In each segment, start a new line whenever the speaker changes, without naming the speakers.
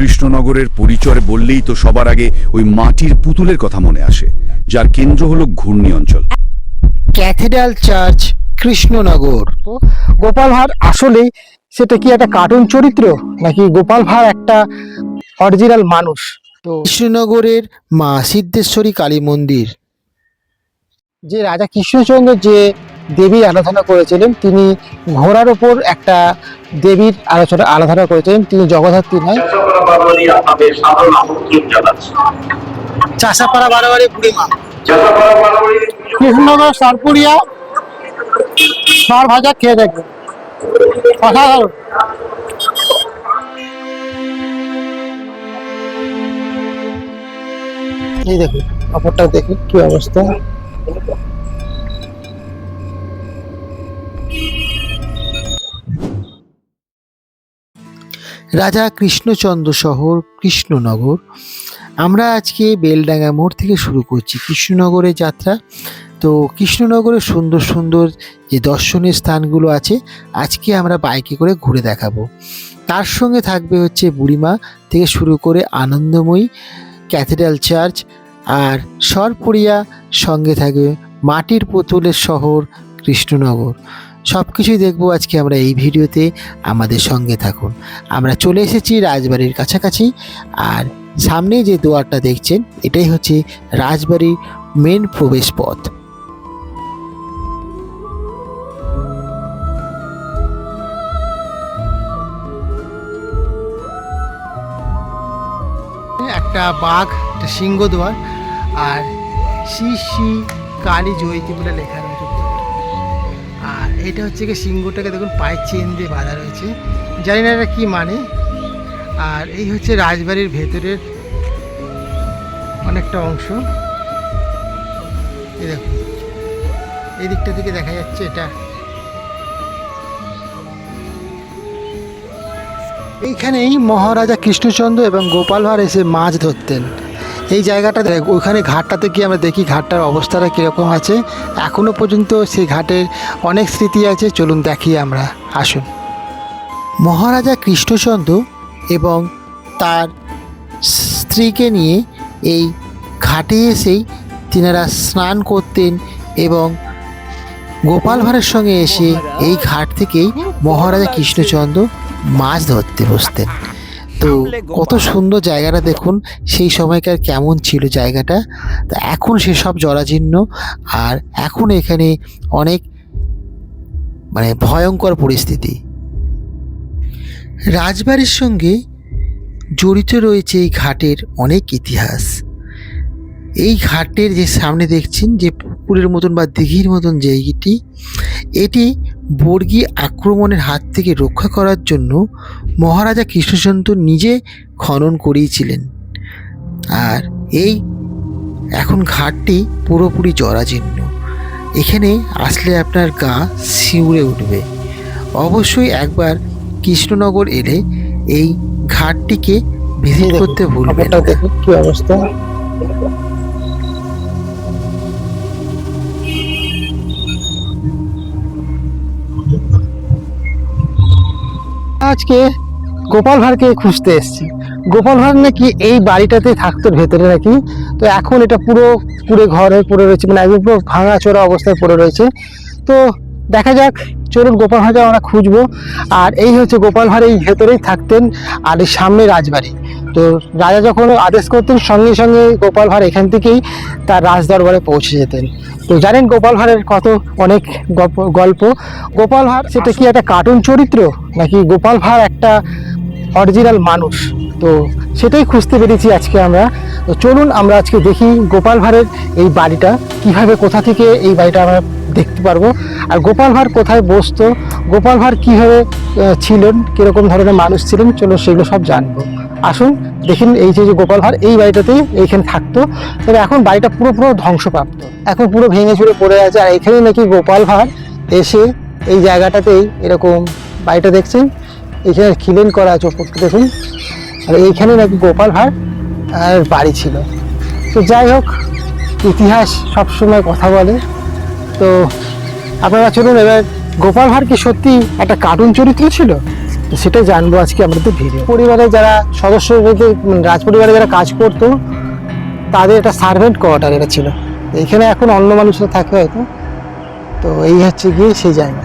কৃষ্ণনগরের পরিচয় বললেই তো সবার আগে ওই মাটির পুতুলের কথা মনে আসে, যার কেন্দ্র হলো ঘূর্ণি অঞ্চল।
Cathedral church, Krishnanagar. Gopal Bhar আসলে সেটা কি একটা কার্টুন চরিত্র, নাকি গোপাল ভাঁড় একটা অরিজিনাল মানুষ? তো কৃষ্ণনগরের মা সিদ্ধেশ্বরী কালী মন্দির। যে রাজা কৃষ্ণচন্দ্র যে দেবীর আরাধনা করেছিলেন তিনি ঘোড়ার ওপর একটা দেবীর আলোচনা আরাধনা করেছিলেন তিনি জগদ্ধাত্রী নয়।
চাষাপাড়া
বারোয়ারি বুড়িমা। কৃষ্ণনগর সরপুরিয়া সর ভাজা খেয়ে দেখবেন। অসাধারণ। এই দেখুন কাপড়টা দেখুন কি অবস্থা। রাজা কৃষ্ণচন্দ্র শহর, কৃষ্ণনগর। আমরা আজকে বেলডাঙ্গা মোড় থেকে শুরু করছি কৃষ্ণনগরের যাত্রা। তো কৃষ্ণনগরের সুন্দর সুন্দর যে দর্শনীয় স্থানগুলো আছে, আজকে আমরা বাইকে করে ঘুরে দেখাবো। তার সঙ্গে থাকবে হচ্ছে বুড়িমা থেকে শুরু করে আনন্দময়ী, ক্যাথেড্রাল চার্চ আর সরপুরিয়া সঙ্গে থাকবে মাটির পুতুলের শহর কৃষ্ণনগর। সব কিছুই দেখব আজকে আমরা এই ভিডিওতে, আমাদের সঙ্গে থাকুন। আমরা চলে এসেছি রাজবাড়ির কাছাকাছি, আর সামনে যে দুয়ারটা দেখছেন, এটাই হচ্ছে রাজবাড়ির মেন প্রবেশ পথ একটা বাঘ, একটা সিংহদুয়ার, আর শ্রী শ্রী কালী জয়ন্তী বলে লেখা এটা হচ্ছে কি সিংহটাকে দেখুন পায়ের চেন দিয়ে বাঁধা রয়েছে। জানি না এটা কী মানে। আর এই হচ্ছে রাজবাড়ির ভেতরের অনেকটা অংশ। এই দেখুন, এই দিকটা থেকে দেখা যাচ্ছে এটা। এইখানেই মহারাজা কৃষ্ণচন্দ্র এবং গোপাল ভাঁড় এসে মাছ ধরতেন। এই জায়গাটা ওইখানে ঘাটটাতে গিয়ে আমরা দেখি, ঘাটটার অবস্থাটা কীরকম আছে? এখনও পর্যন্ত সেই ঘাটের অনেক স্মৃতি আছে, চলুন দেখি আমরা। আসুন। মহারাজা কৃষ্ণচন্দ্র এবং তার স্ত্রীকে নিয়ে এই ঘাটে এসেই তিনারা স্নান করতেন এবং গোপাল ভাঁড়ের সঙ্গে এসে এই ঘাট থেকেই মহারাজা কৃষ্ণচন্দ্র মাছ ধরতে বসতেন। তো কত সুন্দর জায়গাটা দেখুন সেই সময়কার কেমন ছিল জায়গাটা। তা এখন সেসব জরাজীর্ণ আর এখন এখানে অনেক মানে ভয়ঙ্কর পরিস্থিতি। রাজবাড়ির সঙ্গে জড়িত রয়েছে এই ঘাটের অনেক ইতিহাস। এই ঘাটের যে সামনে দেখছেন যে পুকুরের মতন বা দিঘির মতন জায়গাটি এটি বর্গী আক্রমণের হাত থেকে রক্ষা করার জন্য মহারাজা কৃষ্ণচন্দ্র নিজে খনন করিয়েছিলেন। আর এই এখন ঘাটটি পুরোপুরি জরাজীর্ণ। এখানে আসলে আপনার গা শিউরে উঠবে। অবশ্যই একবার কৃষ্ণনগর এলে এই ঘাটটিকে ভিজিট করতে ভুলবেন
কি অবস্থা।
আজকে গোপাল ভাঁড়কে খুঁজতে এসেছি। গোপাল ভাঁড় নাকি এই বাড়িটাতে থাকতো ভেতরে নাকি? তো এখন এটা পুরো পুরো ঘরে পড়ে রয়েছে। মানে একদম পুরো ভাঙাচোরা অবস্থায় পড়ে রয়েছে। তো দেখা যাক চলুন গোপাল ভাঁড়কে আমরা খুঁজবো। আর এই হচ্ছে গোপাল ভাঁড় এই ভেতরেই থাকতেন আর এই সামনে রাজবাড়ি। তো রাজা যখন আদেশ করতেন, সঙ্গে সঙ্গে গোপাল ভাঁড় এখান থেকেই তার রাজদরবারে পৌঁছে যেতেন। তো জানেন গোপাল ভাঁড়ের কত অনেক গল্প। গোপাল ভাঁড়, সেটা কি একটা কার্টুন চরিত্র? নাকি গোপাল ভাঁড় একটা অরিজিনাল মানুষ? তো সেটাই খুঁজতে পেরেছি আজকে আমরা। তো চলুন আমরা আজকে দেখি গোপাল ভাঁড়ের এই বাড়িটা। কীভাবে কোথা থেকে এই বাড়িটা আমরা দেখতে পারব? আর গোপাল ভাঁড় কোথায় বসতো? গোপাল ভাঁড় কীভাবে ছিলেন? কীরকম ধরনের মানুষ ছিলেন? চলো সেগুলো সব জানব। আসুন, দেখুন এই যে গোপাল ভাঁড় এই বাড়িটাতেই এইখানে থাকতো। তবে এখন বাড়িটা পুরো পুরো ধ্বংসপ্রাপ্ত। এখন পুরো ভেঙে চুরে পড়ে আছে। আর এখানে নাকি গোপাল ভাঁড় এসে এই জায়গাটাতেই এরকম বাড়িটা দেখছেন? এখানে খিলেন করা আছে দেখুন। আর এইখানে নাকি গোপাল ভাঁড় বাড়ি ছিল। তো যাই হোক, ইতিহাস সবসময় কথা বলে। তো আপনারা চলুন, এবার গোপাল ভাঁড় কি সত্যি একটা কার্টুন চরিত্র ছিল? সেটা জানব আজকে আমাদের ভিডিও পরিবারে যারা সদস্য মানে রাজ পরিবারে যারা কাজ করতো, তাদের একটা সার্ভেন্ট কোয়ার্টার এটা ছিল। এখানে এখন অন্য মানুষরা থাকে হয়তো। তো এই হচ্ছে গিয়ে সেই জায়গা।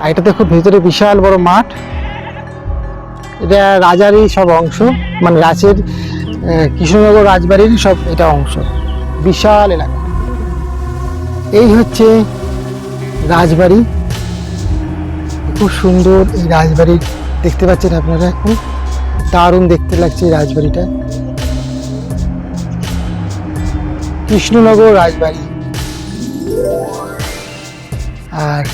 আর এটা দেখো, ভেতরে বিশাল বড় মাঠ। এটা রাজারই সব অংশ মানে রাজের কৃষ্ণনগর রাজবাড়ির সব এটা অংশ। বিশাল এলাকা। এই হচ্ছে রাজবাড়ি। খুব সুন্দর এই রাজবাড়ি দেখতে পাচ্ছেন আপনারা এখন। দারুণ দেখতে লাগছে এই রাজবাড়িটা। কৃষ্ণনগর রাজবাড়ি। আর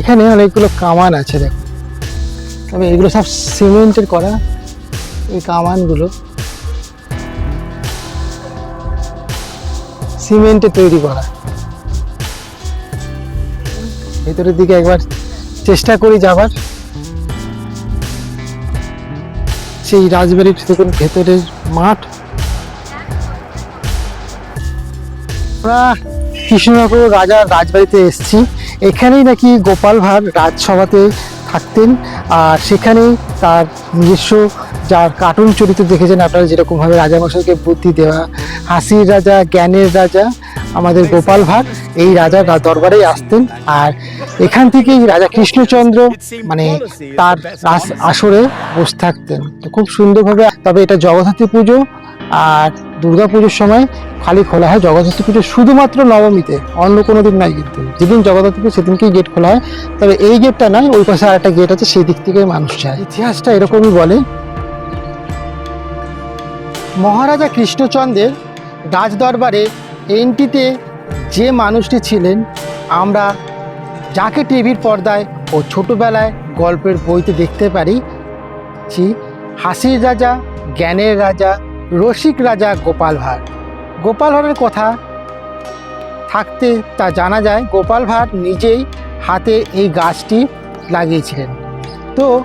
এখানে অনেকগুলো কামান আছে দেখো তবে এগুলো সব সিমেন্টের করা, এই কামানগুলো। সিমেন্টে তৈরি করা। ভেতরের দিকে একবার চেষ্টা করি যাবার। সেই রাজবাড়ির দেখুন ভেতরের মাঠ। আমরা কৃষ্ণনগর রাজার রাজবাড়িতে এসেছি। এখানেই নাকি গোপাল ভাঁড় রাজসভাতে থাকতেন। আর সেখানেই তার নিজস্ব যার কার্টুন চরিত্র দেখেছেন আপনারা যেরকমভাবে রাজামশাইকে বুদ্ধি দেওয়া, হাসির রাজা, জ্ঞানের রাজা, আমাদের গোপাল ভাঁড়, এই রাজার দরবারেই আসতেন। আর এখান থেকেই রাজা কৃষ্ণচন্দ্র মানে তার আসরে বসে থাকতেন। খুব সুন্দরভাবে, তবে এটা জগদ্ধাত্রী পুজো, আর পুজোর সময় খালি খোলা হয় জগদ্ধাত্রী পুজো। শুধুমাত্র নবমীতে, অন্য কোনো দিন নাই কিন্তু। যেদিন জগদ্ধাত্রী পুজো, সেদিনকেই গেট খোলা হয়। তবে এই গেটটা নয় ওই পাশে আরেকটা গেট আছে, সেই দিক থেকে মানুষ যায়। ইতিহাসটা এরকমই বলে। মহারাজা কৃষ্ণচন্দ্রের রাজদরবারে এনটিতে যে মানুষটি ছিলেন, আমরা যাকে টিভির পর্দায় ও ছোটবেলায় গল্পের বইতে দেখতে পারি হাসির রাজা, জ্ঞানের রাজা রসিক রাজা গোপাল ভাঁড়। গোপাল ভাঁড়ের কথা থাকতে তা জানা যায়, গোপাল ভাঁড় নিজেই হাতে এই গাছটি লাগিয়েছিলেন। তো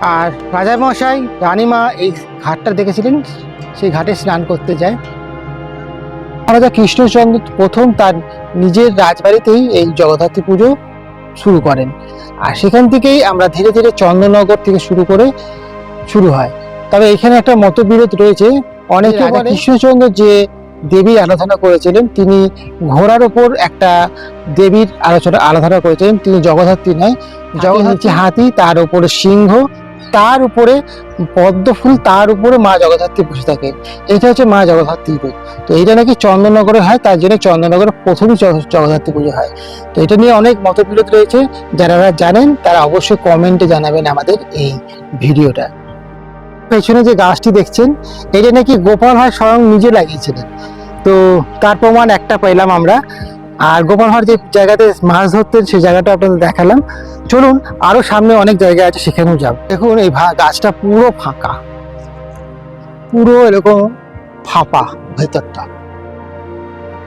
আর রাজামশাই, রানীমা এই ঘাটটা দেখেছিলেন? সেই ঘাটে স্নান করতে যায়। মহারাজা কৃষ্ণচন্দ্র প্রথম তার নিজের রাজবাড়িতেই এই জগদ্ধাত্রী পুজো শুরু করেন। আর সেখান থেকেই আমরা ধীরে ধীরে চন্দ্রনগর থেকে শুরু করে শুরু হয়। তবে এখানে একটা মতবিরোধ রয়েছে। অনেকে কৃষ্ণচন্দ্র যে দেবীর আরাধনা করেছিলেন তিনি ঘোড়ার ওপর একটা দেবীর আলোচনা আরাধনা করেছিলেন। তিনি জগদ্ধাত্রী নয় জগদ্ধাত্রী হাতি। তার উপরে সিংহ তার উপরে পদ্ম ফুল তার উপরে মা জগদ্ধাত্রী বসে থাকেন। এটা হচ্ছে মা জগদ্ধাত্রীর রূপ। তো এটা নাকি চন্দননগরে হয় তার জন্য চন্দননগরে প্রথমই জগ- জগদ্ধাত্রী পুজো হয়। তো এটা নিয়ে অনেক মতবিরোধ রয়েছে। যারা জানেন তারা অবশ্যই কমেন্টে জানাবেন আমাদের এই ভিডিওটা। পেছনে যে গাছটি দেখছেন, এটা নাকি গোপাল ভাঁড় স্বয়ং নিজে লাগিয়েছিলেন। তো তার প্রমাণ একটা পেলাম আমরা। আর গোপাল ভাঁড় যে জায়গাতে মাছ ধরতেন সেই জায়গাটা আপনাদের দেখালাম। চলুন, আরও সামনে অনেক জায়গা আছে, সেখানেও যাব। দেখুন, এই গাছটা পুরো ফাঁকা। পুরো এরকম ফাঁপা ভেতরটা।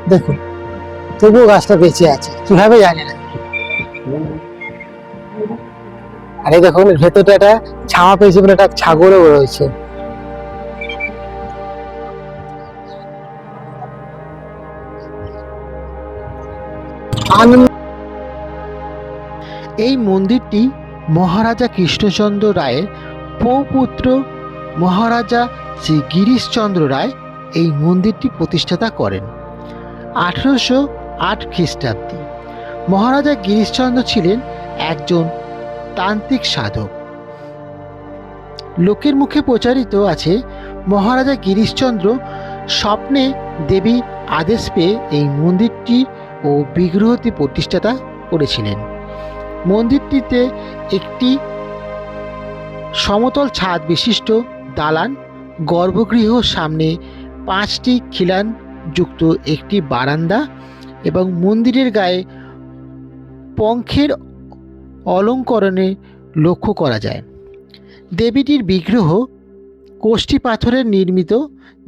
দেখুন, তবুও গাছটা বেঁচে আছে। কীভাবে জানি না। আরে দেখুন, ভেতরটা একটা ছাওয়া পেয়েছে বলে একটা ছাগলও রয়েছে।
এই মন্দিরটি মহারাজা কৃষ্ণচন্দ্র রায়ের পৌপুত্র মহারাজা শ্রী গিরিশচন্দ্র রায় এই মন্দিরটি প্রতিষ্ঠাতা করেন। আঠেরোশো আট খ্রিস্টাব্দে মহারাজা গিরিশচন্দ্র ছিলেন একজন তান্ত্রিক সাধক। লোকের মুখে প্রচারিত আছে, মহারাজা গিরিশচন্দ্র স্বপ্নে দেবীর আদেশ পেয়ে এই মন্দিরটি ও বিগ্রহটি প্রতিষ্ঠাতা করেছিলেন। মন্দিরটিতে একটি সমতল ছাদ বিশিষ্ট দালান, গর্ভগৃহ, সামনে পাঁচটি খিলান যুক্ত একটি বারান্দা এবং মন্দিরের গায়ে পঙ্খের অলঙ্করণে লক্ষ্য করা যায়। দেবীটির বিগ্রহ কোষ্ঠী পাথরের নির্মিত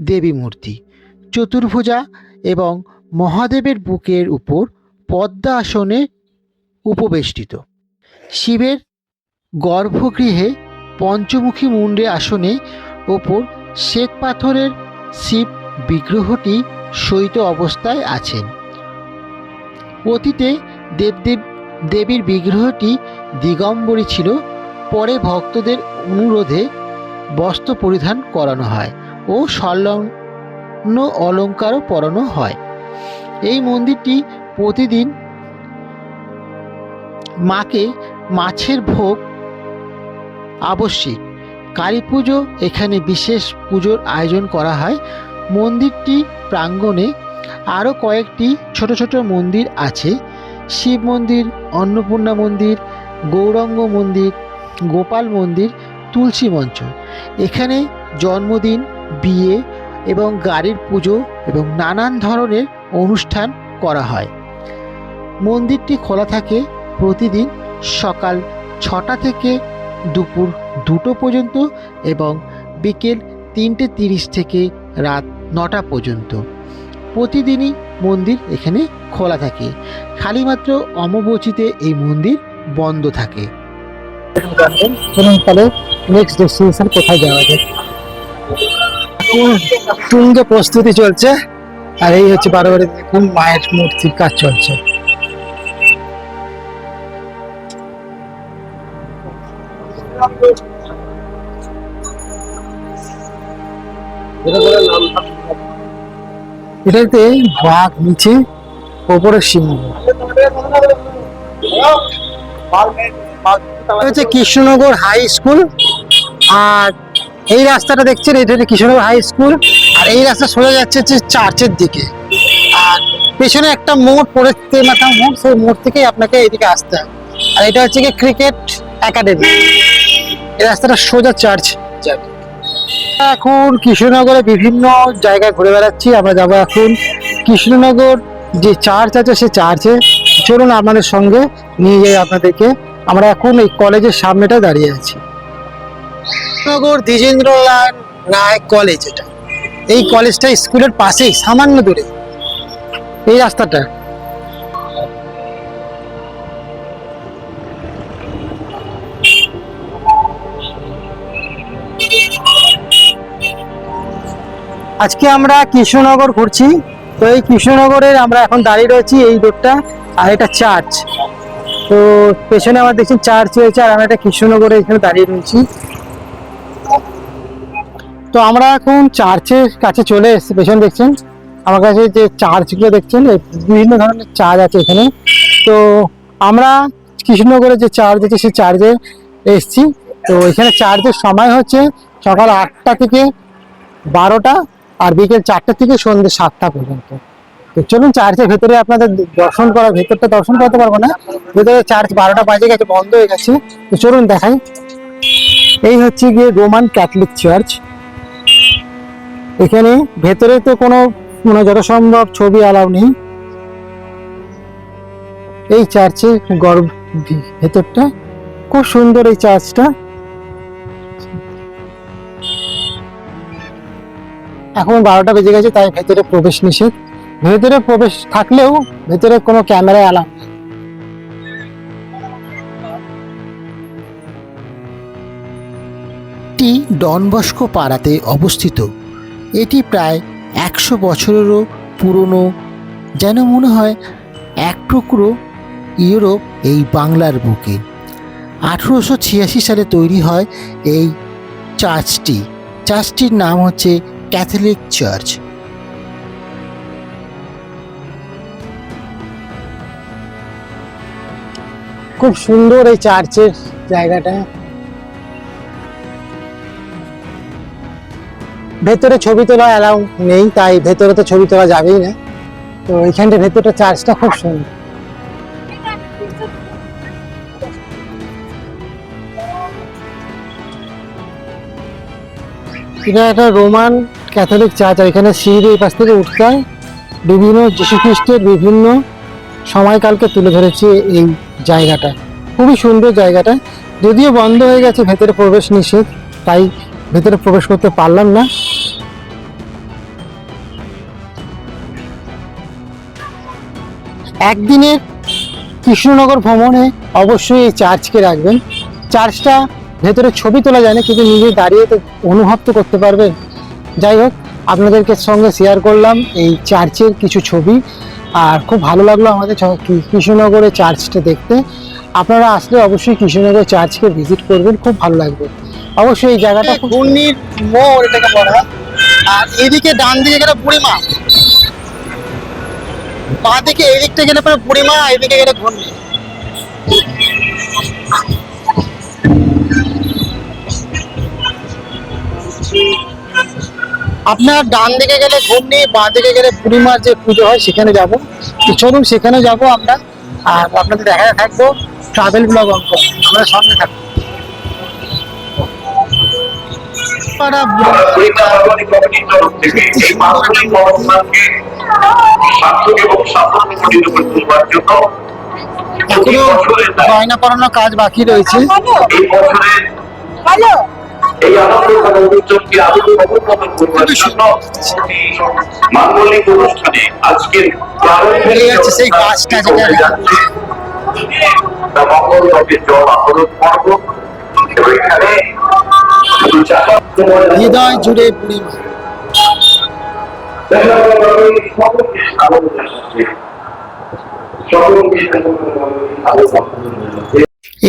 দেবী মূর্তি চতুর্ভুজা এবং মহাদেবের বুকের উপর পদ্মা আসনে উপবেষ্টিত। শিবের গর্ভগৃহে পঞ্চমুখী মুন্ডে আসনে ওপর শ্বেত পাথরের শিব বিগ্রহটি শৈত অবস্থায় আছেন। অতীতে দেবদেব দেবীর বিগ্রহটি দিগম্বরী ছিল। পরে ভক্তদের অনুরোধে বস্ত্র পরিধান করানো হয় ও সংলগ্ন অলঙ্কারও পরানো হয়। এই মন্দিরটি প্রতিদিন মাকে মাছের ভোগ আবশ্যিক। কালী পুজো এখানে বিশেষ পুজোর আয়োজন করা হয়। মন্দিরটি প্রাঙ্গণে আরও কয়েকটি ছোট ছোট মন্দির আছে। শিব মন্দির, অন্নপূর্ণা মন্দির, গৌরঙ্গ মন্দির, গোপাল মন্দির, তুলসী মঞ্চ। এখানে জন্মদিন, বিয়ে এবং গাড়ির পুজো এবং নানান ধরনের অনুষ্ঠান করা হয়। মন্দিরটি খোলা থাকে প্রতিদিন সকাল ছটা থেকে দুপুর দুটো পর্যন্ত এবং বিকেল তিনটে তিরিশ থেকে রাত নটা পর্যন্ত। প্রতিদিনই মন্দির এখানে খোলা থাকে। খালি মাত্র অমাবস্যাতে এই মন্দির বন্ধ থাকে।
নেক্সট কোথায় যাওয়া যায়? তুঙ্গ প্রস্তুতি চলছে। আর এই হচ্ছে বারোবারে দেখুন মায়ের মূর্তির কাজ চলছে। এটাতে বাঘ নিচে, ওপরে সিংহ। হচ্ছে কৃষ্ণনগর হাই স্কুল। আর এই রাস্তাটা দেখছেন, এটা হচ্ছে কৃষ্ণনগর হাই স্কুল। আর এই রাস্তা সোজা যাচ্ছে হচ্ছে চার্চের দিকে। আর পেছনে একটা মোড়, পড়েছে মাথা মোড়, সেই মোড় থেকেই আপনাকে এদিকে আসতে হবে। আর এটা হচ্ছে কি ক্রিকেট একাডেমি। এই রাস্তাটা সোজা চার্চ যাবে। এখন কৃষ্ণনগরে বিভিন্ন জায়গায় ঘুরে বেড়াচ্ছি, আমরা যাব এখন কৃষ্ণনগর যে চার্চ আছে সেই চার্চে চলুন আপনাদের সঙ্গে নিয়ে যাই আপনাদেরকে। আমরা এখন এই কলেজের সামনেটা দাঁড়িয়ে আছি। কৃষ্ণনগর দ্বিজেন্দ্রলাল রায় কলেজ এটা। এই কলেজটা স্কুলের পাশেই, সামান্য দূরে। এই রাস্তাটা। আজকে আমরা কৃষ্ণনগর ঘুরছি। তো এই কৃষ্ণনগরের আমরা এখন দাঁড়িয়ে রয়েছি এই রোডটা আর এটা চার্চ তো পেছনে আমার দেখছেন চার্চ রয়েছে, আর আমরা একটা কৃষ্ণনগরে এখানে দাঁড়িয়ে রয়েছি। তো আমরা এখন চার্চের কাছে চলে এসেছি, পেছনে দেখছেন? আমার কাছে যে চার্চগুলো দেখছেন বিভিন্ন ধরনের চার্চ আছে এখানে। তো আমরা কৃষ্ণনগরে যে চার্জ আছে, সেই চার্চে এসেছি। তো এখানে চার্চের সময় হচ্ছে সকাল আটটা থেকে বারোটা। আর বিকেল চারটে থেকে সন্ধ্যে সাতটা পর্যন্ত। তো চলুন চার্চের ভেতরে আপনাদের দর্শন করা, ভেতরটা দর্শন করতে পারব না। ভেতরে চার্চ বারোটা বাজে গেছে, বন্ধ হয়ে গেছে। তো চলুন দেখাই। এই হচ্ছে গিয়ে রোমান ক্যাথলিক চার্চ। এখানে ভেতরে তো কোনো মানে যত সম্ভব ছবি অ্যালাউ নেই। এই চার্চের গর্ব ভেতরটা। খুব সুন্দর এই চার্চটা। এখন বারোটা বেজে গেছে, তাই ভেতরে প্রবেশ নিষেধ। ভেতরে প্রবেশ থাকলেও ভেতরে কোনো ক্যামেরা অ্যালাউ নেই।
এটি ডনবস্কো পাড়াতে অবস্থিত। এটি প্রায় একশো বছরেরও পুরনো, যেন মনে হয় এক টুকরো ইউরোপ এই বাংলার বুকে। আঠেরোশো ছিয়াশি সালে তৈরি হয় এই চার্চটি। চার্চটির নাম হচ্ছে ক্যাথলিক চার্চ।
খুব সুন্দর এই চার্চের জায়গাটা। ভেতরে ছবি তোলা অ্যালাউ নেই, তাই ভেতরে তো ছবি তোলা যাবেই না। তো এইখানটা ভেতরটা চার্চটা খুব সুন্দর। এটা একটা রোমান ক্যাথলিক চার্চ, আর এখানে সিঁড়ি এই পাশ থেকে উঠতে হয়। বিভিন্ন যীশু খ্রিস্টের বিভিন্ন সময়কালকে তুলে ধরেছে এই জায়গাটা। খুবই সুন্দর জায়গাটা। যদিও বন্ধ হয়ে গেছে, ভেতরে প্রবেশ নিষেধ, তাই ভেতরে প্রবেশ করতে পারলাম না। একদিনের কৃষ্ণনগর ভ্রমণে অবশ্যই এই চার্চকে রাখবেন। চার্চটা ভেতরে ছবি তোলা যায় না, কিন্তু নিজে দাঁড়িয়ে তো অনুভব তো করতে পারবেন। যাই হোক, আপনাদেরকে সঙ্গে শেয়ার করলাম এই চার্চের কিছু ছবি। আর খুব ভালো লাগল আমাদের কৃষ্ণনগরের চার্চটা দেখতে। আপনারা আসলে অবশ্যই কৃষ্ণনগর চার্চকে ভিজিট করবেন, খুব ভালো লাগবে। অবশ্যই এই জায়গাটা ঘূর্ণির মোড় এটাকে বলা আর এদিকে ডান দিকে গেলে বুড়িমা। বাঁ দিকে এদিকটা গেলে পরে বুড়িমা, এদিকে গেলে ঘূর্ণি। আপনার ডান দিকে গেলে ঘূর্ণি, বাঁ দিকে গেলে পূর্ণিমার যে পুজো হয়, সেখানে যাব। তো চলুন, সেখানে যাব আমরা। আর আপনাদের দেখায় থাকব ট্রাভেল ব্লগ অঙ্ক আমরা সামনে থাকব। কাজ বাকি রয়েছে।
এই বছরের অনুষ্ঠানকে আরও সমুন্নত করবার জন্য মাঙ্গলিক অনুষ্ঠানে আজকের
সেই গাছটা যেটা-
মঙ্গল নদীর জল আহরণ পর্ব এখানে
হৃদয় জুড়ে পূর্ণিমা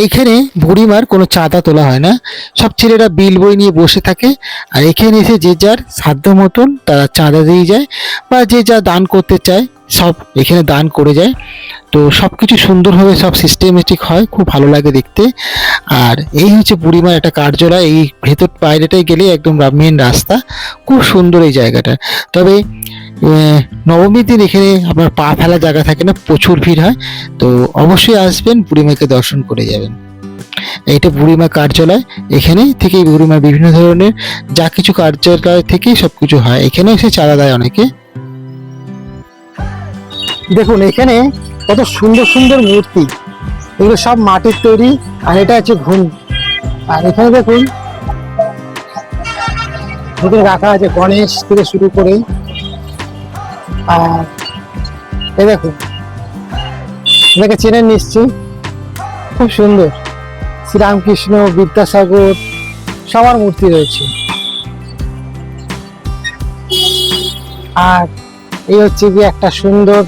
এইখানে বুড়িমার কোনো চাঁদা তোলা হয় না। সব ছেলেরা বিল বই নিয়ে বসে থাকে আর এখানে এসে যে যার সাধ্য মতন তারা চাঁদা দিয়ে যায় বা যে যা দান করতে চায় সব এখানে দান করে যায়। তো সব কিছু সুন্দরভাবে সব সিস্টেমেটিক হয়, খুব ভালো লাগে দেখতে। আর এই হচ্ছে বুড়িমার একটা কার্যালয়, এই ভেতর বাইরেটাই গেলে একদম মেন রাস্তা। খুব সুন্দর এই জায়গাটা। তবে নবমীর দিন এখানে আপনার পা ফেলা জায়গা থাকে না, প্রচুর ভিড় হয়, তো অবশ্যই আসবেন, বুড়িমাকে দর্শন করে যাবেন। এইটা বুড়িমা কার্যালয় এখানে থেকে বুড়িমার বিভিন্ন ধরনের যা কিছু কার্যালয় থেকেই সব কিছু হয় এখানে এসে চাঁদা দেয় অনেকে। দেখুন, এখানে কত সুন্দর সুন্দর মূর্তি, এগুলো সব মাটির তৈরি, আর এটা হচ্ছে ঘুম। আর এখানে দেখুন রাখা আছে গণেশ থেকে শুরু করে আর এ দেখুন এটাকে চেনেন নিশ্চয়ই। খুব সুন্দর। শ্রীরামকৃষ্ণ, বিদ্যাসাগর, সবার মূর্তি রয়েছে। আর এই হচ্ছে কি একটা সুন্দর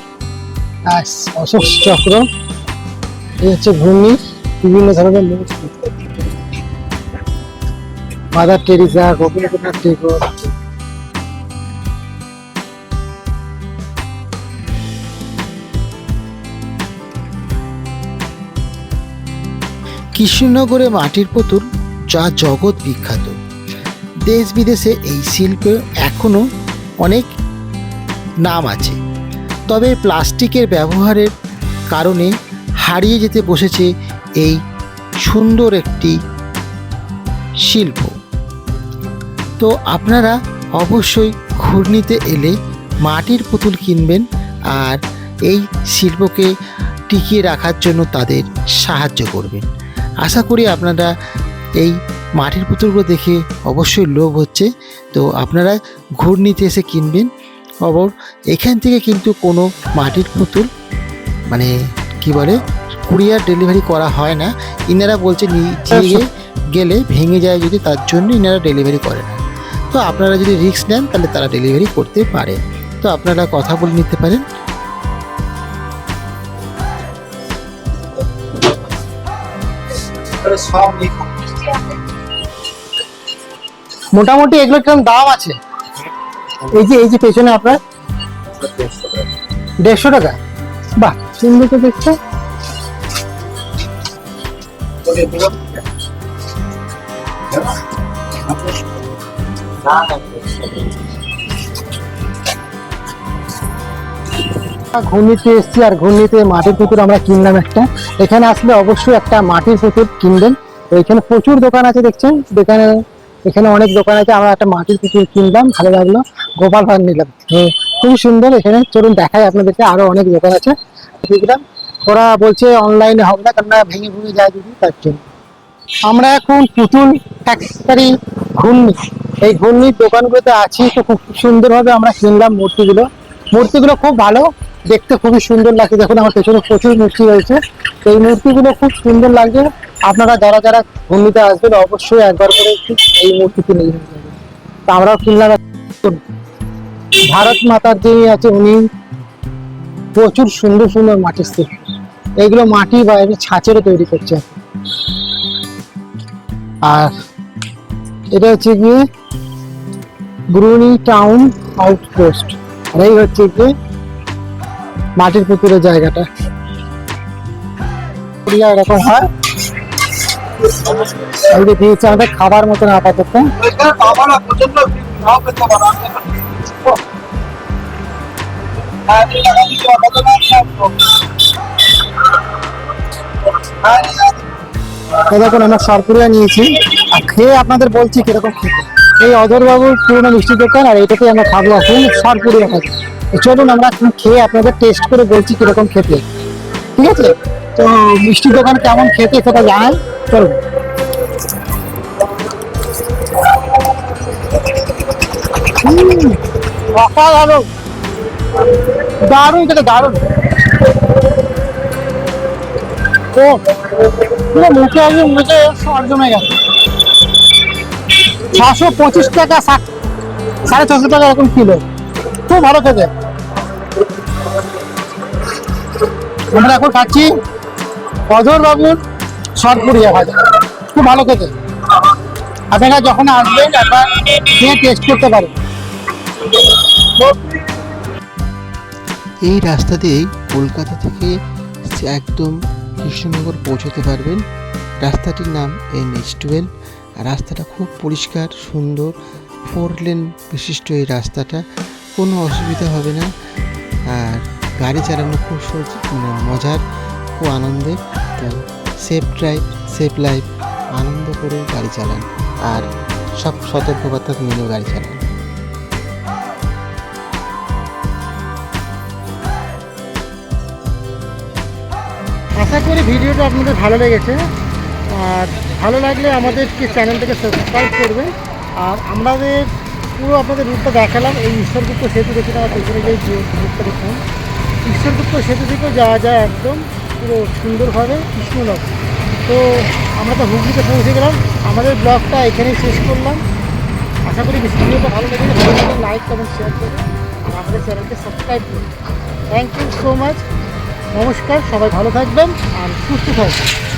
অশোক চক্র। এই হচ্ছে ঘূর্ণি। বিভিন্ন ধরনের মূর্তি। Mother Teresa Rabindranath Tagore.
কৃষ্ণনগরে মাটির পুতুল যা জগৎ বিখ্যাত। দেশ বিদেশে এই শিল্পের এখনও অনেক নাম আছে। তবে প্লাস্টিকের ব্যবহারের কারণে হারিয়ে যেতে বসেছে এই সুন্দর একটি শিল্প। তো আপনারা অবশ্যই ঘূর্ণিতে এলে মাটির পুতুল কিনবেন আর এই শিল্পকে টিকিয়ে রাখার জন্য তাদের সাহায্য করবেন। আশা করি আপনারা এই মাটির পুতুলগুলো দেখে অবশ্যই লোভ হচ্ছে। তো আপনারা ঘূর্ণিতে এসে কিনবেন অবর এখান থেকে কিন্তু কোনো মাটির পুতুল মানে কি বলে কুরিয়ার ডেলিভারি করা হয় না। ইনারা বলছে নিজে গেলে ভেঙে যায় যদি তার জন্য ইনারা ডেলিভারি করে না। তো আপনারা যদি রিস্ক নেন তাহলে তারা ডেলিভারি করতে পারে। তো আপনারা কথা বলে নিতে পারেন।
মোটামুটি এগুলো কীরকম দাম আছে? এই যে এই যে পেছনে আপনার দেড়শো টাকা। বাহ, সুন্দর তো দেখতে। ঘূর্ণিতে এসছি আর ঘূর্ণিতে মাটির পুকুর আমরা কিনলাম একটা। এখানে আসলে অবশ্যই একটা মাটির পুকুর কিনবেন। এখানে প্রচুর দোকান আছে দেখছেন? দোকানে এখানে অনেক দোকান আছে। আমরা একটা মাটির পুকুর কিনলাম, ভালো লাগল। গোপাল ভাঁড় নিলাম। তো খুবই সুন্দর এখানে। চলুন দেখাই আপনাদেরকে আরও অনেক দোকান আছে। দেখলাম, ওরা বলছে অনলাইনে হবে না, কেননা ভেঙে ভেঙে যায় যদি, তার জন্য। আমরা এখন পুতুল ফ্যাক্টরি ঘূর্ণি এই ঘূর্ণির দোকানগুলোতে আছি, তো খুব সুন্দরভাবে আমরা কিনলাম মূর্তিগুলো। মূর্তিগুলো খুব ভালো, দেখতে খুবই সুন্দর লাগছে। দেখুন, আমার পেছনে প্রচুর মূর্তি রয়েছে। এই মূর্তিগুলো খুব সুন্দর লাগছে। আপনারা যারা যারা ঘূর্ণিতে আসবেন, অবশ্যই একবার করে এই মূর্তি কিনে তো আমরাও কিনলাম ভারত মাতার যিনি আছে, উনি প্রচুর সুন্দর সুন্দর মাটির স্তূপ এগুলো মাটি বা এগুলো ছাঁচেরও তৈরি করছে। আর এটা হচ্ছে গিয়ে ব্রুনি টাউন আউটপোস্ট। এই হচ্ছে গিয়ে মাটির পুকুরের জায়গাটা। এরকম হয়। খাবার মতন আপাতত। দেখুন, আমরা সরপুরিয়া নিয়েছি। খেয়ে আপনাদের বলছি কীরকম খেতে। এই অধরবাবুর পুরোনো মিষ্টি দোকান আর এটাতে আমরা খাব এখন সরপুরিয়া খাব। চলুন আমরা খেয়ে আপনাদের টেস্ট করে বলছি কীরকম খেতে। ঠিক আছে? তো মিষ্টির দোকান কেমন খেতে সেটা জানাই চলুন। অসাধারণ। দারুণ খেতে ও মুখে আগে মুখে সর জমে গেছে ছশো পঁচিশ টাকা সাড়ে ছশো টাকা এরকম কিলো। খুব ভালো খেতে। আমরা এখন খাচ্ছি অধর বাবুর সরপুরিয়া ভাজা। খুব ভালো খেতে। আপনারা যখন আসবেন একবার খেয়ে টেস্ট করতে পারেন।
এই রাস্তা দিয়েই কলকাতা থেকে একদম কৃষ্ণনগর পৌঁছতে পারবেন। রাস্তাটির নাম এন এইচ টুয়েলভ রাস্তাটা খুব পরিষ্কার, সুন্দর। ফোর লেন বিশিষ্ট এই রাস্তাটা, কোনো অসুবিধা হবে না। আর গাড়ি চালানো খুব সহজ- মানে মজার, খুব আনন্দের। তাই সেফ ড্রাইভ সেফ লাইফ আনন্দ করে গাড়ি চালান। আর সব সতর্কবার্তা মেনে গাড়ি চালান।
আশা করি ভিডিওটা আপনাদের ভালো লেগেছে। আর ভালো লাগলে আমাদেরকে চ্যানেলটাকে সাবস্ক্রাইব করবেন আর আমাদের পুরো আপনাদের রুটটা দেখালাম, এই ঈশ্বরগুপ্ত সেতু দেখে আমার পেছনে যে রুটটা দেখুন ঈশ্বরগুপ্ত সেতু থেকেও যাওয়া যায় একদম পুরো সুন্দরভাবে কৃষ্ণনগর। তো আমরা তো হুগলিতে পৌঁছে গেলাম, আমাদের ব্লগটা এখানেই শেষ করলাম। আশা করি ভিডিওটা ভালো লেগেছে ভালো লাগলে লাইক কমেন্ট শেয়ার করুন আর আমাদের চ্যানেলকে সাবস্ক্রাইব করুন থ্যাংক ইউ সো মাচ নমস্কার, সবাই ভালো থাকবেন আর সুস্থ থাকবেন।